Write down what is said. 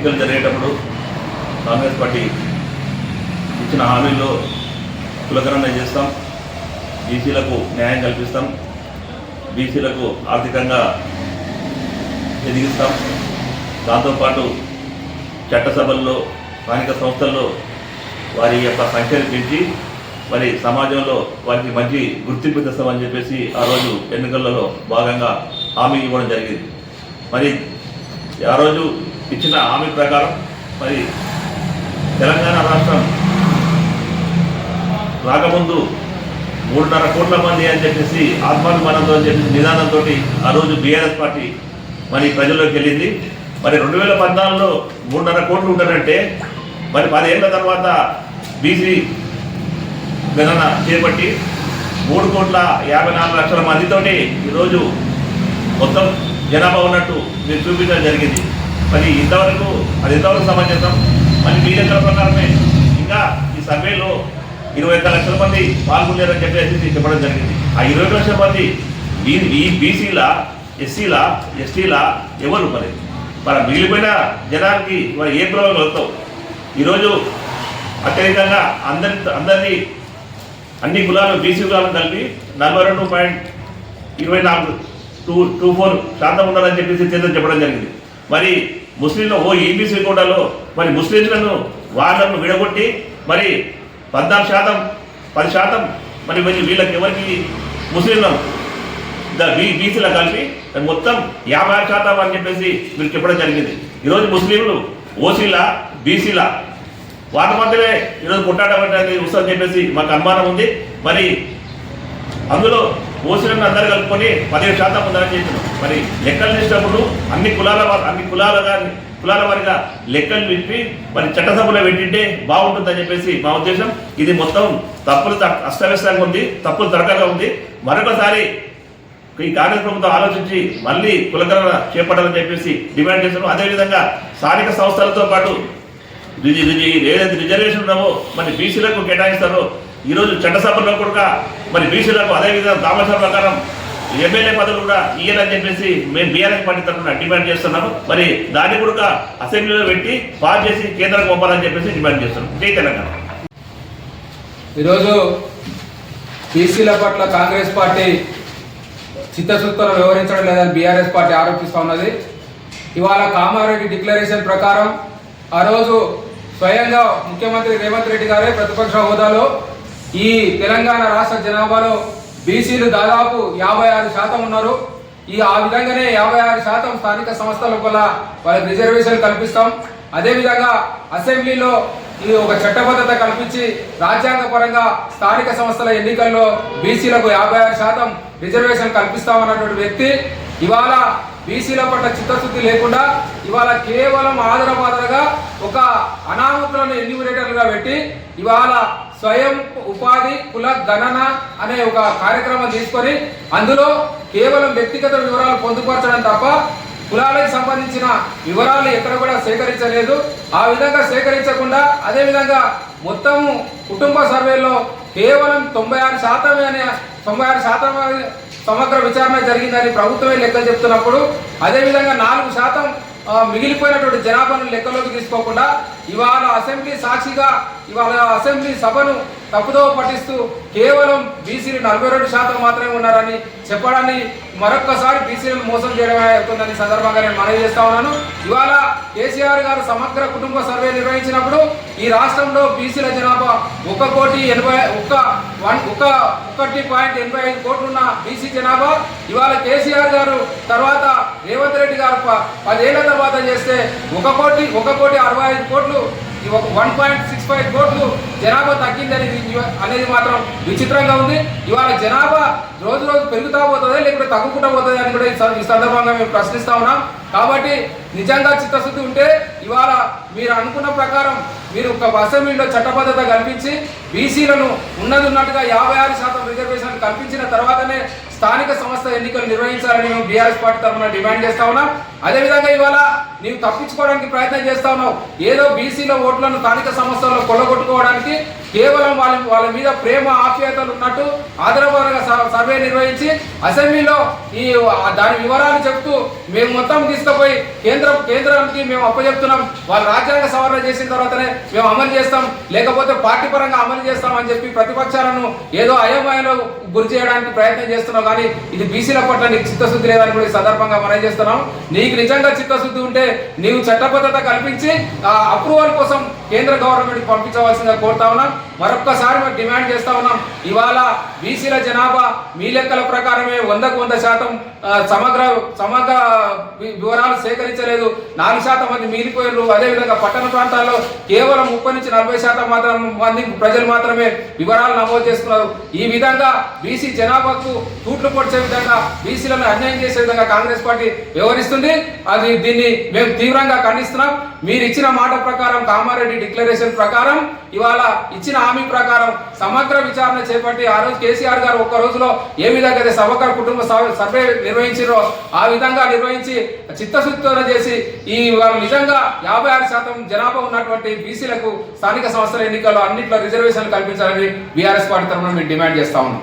ఎన్నికలు జరిగేటప్పుడు కాంగ్రెస్ పార్టీ ఇచ్చిన హామీల్లో కులకరణ చేస్తాం బీసీలకు న్యాయం కల్పిస్తాం బీసీలకు ఆర్థికంగా ఎదిగిస్తాం. దాంతోపాటు చట్టసభల్లో స్థానిక సంస్థల్లో వారి యొక్క సంఖ్యను పెంచి మరి సమాజంలో వారికి మంచి గుర్తింపు తెస్తామని చెప్పేసి ఆ రోజు ఎన్నికలలో భాగంగా హామీ ఇవ్వడం జరిగింది. మరి ఆ రోజు ఇచ్చిన హామీ ప్రకారం మరి తెలంగాణ రాష్ట్రం రాకముందు మూడున్నర కోట్ల మంది అని చెప్పేసి ఆత్మాభిమానంతో అని చెప్పేసి నిదానంతో ఆ రోజు బీఆర్ఎస్ పార్టీ మరి ప్రజల్లోకి వెళ్ళింది. మరి రెండు వేల పద్నాలుగులో మూడున్నర కోట్లు ఉంటారంటే మరి పదేళ్ళ తర్వాత బీసీ గణన చేపట్టి మూడు కోట్ల యాభై నాలుగు లక్షల మందితోటి ఈరోజు మొత్తం జనాభా ఉన్నట్టు మీరు చూపించడం జరిగింది. మరి ఇంతవరకు అది ఎంతవరకు సమంజసం మరి మీ లెక్కల ప్రకారమే. ఇంకా ఈ సర్వేలో ఇరవై ఒక్క లక్షల మంది పాల్గొన్నారని చెప్పేసి చెప్పడం జరిగింది. ఆ ఇరవై లక్షల మంది ఈ ఈ బీసీల ఎస్సీల ఎస్టీల ఎవరు మరి? మన మిగిలిపోయిన జనానికి మరి ఏ ప్రభావం వస్తావు ఈరోజు అత్యధికంగా అందరి అందరినీ అన్ని కులాలు బీసీ కులాలను కలిపి నలభై రెండు పాయింట్ ఇరవై నాలుగు టూ టూ ఫోర్ శాతం ఉండాలని చెప్పేసి చేత చెప్పడం జరిగింది. మరి ముస్లింలు ఓ ఈబీసీ కోటాలో మరి ముస్లింలను వాళ్ళను విడగొట్టి మరి పద్నాలుగు శాతం పది శాతం మరి మరి వీళ్ళకి ఎవరికి ముస్లింలు బీసీలో కలిపి మొత్తం యాభై ఆరు శాతం అని చెప్పేసి మీరు చెప్పడం జరిగింది. ఈరోజు ముస్లింలు ఓసీలా బీసీల వాళ్ళ మధ్యనే ఈరోజు కొట్టాడబట్టి ఉత్సవం చెప్పేసి మాకు అనుమానం ఉంది. మరి అందులో ఓసీలను అందరు కలుపుకొని పదిహేడు శాతం ఉందని చెప్పినాం మరి లెక్కలు చేసినప్పుడు అన్ని కులాల అన్ని కులాలుగా కులాల వారిగా లెక్కలు విప్పి మరి చట్టసభలో పెట్టింటే బాగుంటుందని చెప్పేసి మా ఉద్దేశం. ఇది మొత్తం తప్పులు త- అస్తవ్యస్తంగా ఉంది తప్పులు త్వరగా ఉంది. మరొకసారి ఈ కాంగ్రెస్ ప్రభుత్వం ఆలోచించి మళ్ళీ కులకరణ చేపట్టాలని చెప్పేసి డిమాండ్ చేస్తున్నాం అదేవిధంగా స్థానిక సంస్థలతో పాటు ఏదైతే రిజర్వేషన్ ఉన్నామో మరి బీసీలకు కేటాయిస్తారో ఈరోజు చట్టసభలో కూడా మరి బీసీలకు అదేవిధంగా దామసభ ప్రకారం ఎమ్మెల్యే పదవులు కూడా ఇయ్యాలని చెప్పేసి మేము బీఆర్ఎస్ పార్టీ తరఫున డిమాండ్ చేస్తున్నాము. మరి దాన్ని కూడా అసెంబ్లీలో పెట్టి పాస్ చేసి కేంద్రానికి పంపాలని చెప్పేసి డిమాండ్ చేస్తున్నాం. జై తెలంగాణ. ఈరోజు బీసీల పట్ల కాంగ్రెస్ పార్టీ చిత్తశుద్ధులను వివరించడం లేదని బీఆర్ఎస్ పార్టీ ఆరోపిస్తూ ఉన్నది. ఇవాళ కామారెడ్డి డిక్లరేషన్ ప్రకారం ఆ రోజు స్వయంగా ముఖ్యమంత్రి రేవంత్ రెడ్డి గారే ప్రతిపక్ష హోదాలో ఈ తెలంగాణ రాష్ట్ర జనాభాలో బీసీలు దాదాపు యాభై ఆరు శాతం ఉన్నారు. ఈ ఆ విధంగానే యాభై ఆరు శాతం స్థానిక సంస్థల వల్ల వాళ్ళకి రిజర్వేషన్ కల్పిస్తాం. అదేవిధంగా అసెంబ్లీలో ఇది ఒక చట్టబద్ధత కల్పించి రాజ్యాంగపరంగా స్థానిక సంస్థల ఎన్నికల్లో బీసీలకు యాభై ఆరు శాతం రిజర్వేషన్ కల్పిస్తామన్నటువంటి వ్యక్తి ఇవాళ బీసీల పట్ల చిత్తశుద్ధి లేకుండా ఇవాళ కేవలం ఆదరబాదరగా ఒక అనామకులను ఎన్యూమినేటర్లుగా పెట్టి ఇవాళ స్వయం ఉపాధి కుల గణన అనే ఒక కార్యక్రమం తీసుకొని అందులో కేవలం వ్యక్తిగత వివరాలు పొందుపరచడం తప్ప కులాలకు సంబంధించిన వివరాలు ఎక్కడ కూడా సేకరించలేదు. ఆ విధంగా సేకరించకుండా అదేవిధంగా మొత్తం మొత్తము కుటుంబ సర్వేలో కేవలం తొంభై ఆరు శాతమే అనే తొంభై ఆరు శాతం సమగ్ర విచారణ జరిగిందని ప్రభుత్వమే లెక్కలు చెప్తున్నప్పుడు అదేవిధంగా నాలుగు శాతం మిగిలిపోయినటువంటి జనాభాను లెక్కలోకి తీసుకోకుండా ఇవాళ అసెంబ్లీ సాక్షిగా ఇవాళ అసెంబ్లీ సభను తప్పుదో పట్టిస్తూ కేవలం బీసీలు నలభై రెండు శాతం మాత్రమే ఉన్నారని చెప్పడాన్ని మరొక్కసారి బీసీలను మోసం చేయడం అవుతుందని సందర్భంగా నేను మనవి చేస్తా ఉన్నాను. ఇవాళ కేసీఆర్ గారు సమగ్ర కుటుంబ సర్వే నిర్వహించినప్పుడు ఈ రాష్ట్రంలో బీసీల జనాభా ఒక కోటి ఎనభై ఒక్క వన్ ఒక ఒకటి పాయింట్ ఎనభై ఐదు కోట్లున్న బీసీ జనాభా. ఇవాళ కేసీఆర్ గారు తర్వాత రేవంత్ రెడ్డి గారు పదేళ్ళ తర్వాత చేస్తే ఒక కోటి ఒక కోటి అరవై ఐదు కోట్లు ఈ ఒక వన్ పాయింట్ సిక్స్ ఫైవ్ కోట్లు జనాభా తగ్గిందని అనేది మాత్రం విచిత్రంగా ఉంది. ఇవాళ జనాభా రోజు రోజు పెరుగుతా పోతుందా లేకపోతే తగ్గుకుంటా పోతుంది అని కూడా ఈ ఈ సందర్భంగా మేము ప్రశ్నిస్తా ఉన్నాం. కాబట్టి నిజంగా చిత్తశుద్ధి ఉంటే ఇవాళ మీరు అనుకున్న ప్రకారం మీరు ఒక అసెంబ్లీలో చట్టబద్ధత కల్పించి బీసీలను ఉన్నది ఉన్నట్టుగా యాభై ఆరు శాతం రిజర్వేషన్ కల్పించిన తర్వాతనే స్థానిక సంస్థ ఎన్నికలు నిర్వహించాలని మేము బీఆర్ఎస్ పార్టీ తరఫున డిమాండ్ చేస్తా ఉన్నాం. అదేవిధంగా ఇవాళ నీవు తప్పించుకోవడానికి ప్రయత్నం చేస్తా ఉన్నావు. ఏదో బీసీల ఓట్లను స్థానిక సంస్థల్లో కొల్లగొట్టుకోవడానికి కేవలం వాళ్ళ వాళ్ళ మీద ప్రేమ ఆప్యాయతలు ఉన్నట్టు ఆదరబారుగా సర్వే నిర్వహించి అసెంబ్లీలో ఈ దాని వివరాలు చెప్తూ మేము మొత్తం తీసుకుపోయి కేంద్రం కేంద్రానికి మేము అప్పచెప్తున్నాం. వాళ్ళు రాజ్యాంగ సవరణ చేసిన తర్వాతనే మేము అమలు చేస్తాం. లేకపోతే పార్టీ పరంగా అమలు చేస్తాం అని చెప్పి ప్రతిపక్షాలను ఏదో అయోమయంలో గురి చేయడానికి ప్రయత్నం చేస్తున్నాం. కానీ ఇది బీసీల పట్ల నీకు చిత్తశుద్ధి లేదని కూడా సందర్భంగా మనం చేస్తున్నాం? నీకు నిజంగా చిత్తశుద్ధి ఉంటే నీవు చట్టబద్ధత కల్పించి అప్రూవల్ కోసం కేంద్ర గవర్నమెంట్ పంపించవలసిందిగా కోరుతా ఉన్నాం. మరొక్కసారి మేము డిమాండ్ చేస్తా ఉన్నాం. ఇవాళ బీసీల జనాభా మీ లెక్కల ప్రకారమే వందకు వంద శాతం సమగ్ర సమగ్ర వివరాలు సేకరించలేదు. నాలుగు శాతం మంది మిగిలిపోయారు అదేవిధంగా పట్టణ ప్రాంతాల్లో కేవలం ముప్పై నుంచి నలభై శాతం మాత్రం మంది ప్రజలు మాత్రమే వివరాలు నమోదు చేస్తున్నారు ఈ విధంగా బీసీ జనాభాకు తూట్లు పొడిచే విధంగా బీసీలను అన్యాయం చేసే విధంగా కాంగ్రెస్ పార్టీ వ్యవహరిస్తుంది. అది దీన్ని మేము తీవ్రంగా ఖండిస్తున్నాం. మీరు ఇచ్చిన మాట ప్రకారం కామారెడ్డి డిక్లరేషన్ ప్రకారం ఇవాళ ఇచ్చిన హామీ ప్రకారం సమగ్ర విచారణ చేపట్టి ఆ రోజు కేసీఆర్ గారు ఒక్క రోజులో ఏ విధంగా అయితే సమగ్ర కుటుంబ సర్వే- సర్వే నిర్వహించారో ఆ విధంగా నిర్వహించి చిత్తశుద్ధితో చేసి ఈ నిజంగా యాభై ఆరు శాతం జనాభా ఉన్నటువంటి బీసీలకు స్థానిక సంస్థల ఎన్నికల్లో అన్నింటిలో రిజర్వేషన్లు కల్పించాలని బీఆర్ఎస్ పార్టీ తరఫున మేము డిమాండ్ చేస్తా ఉన్నాం.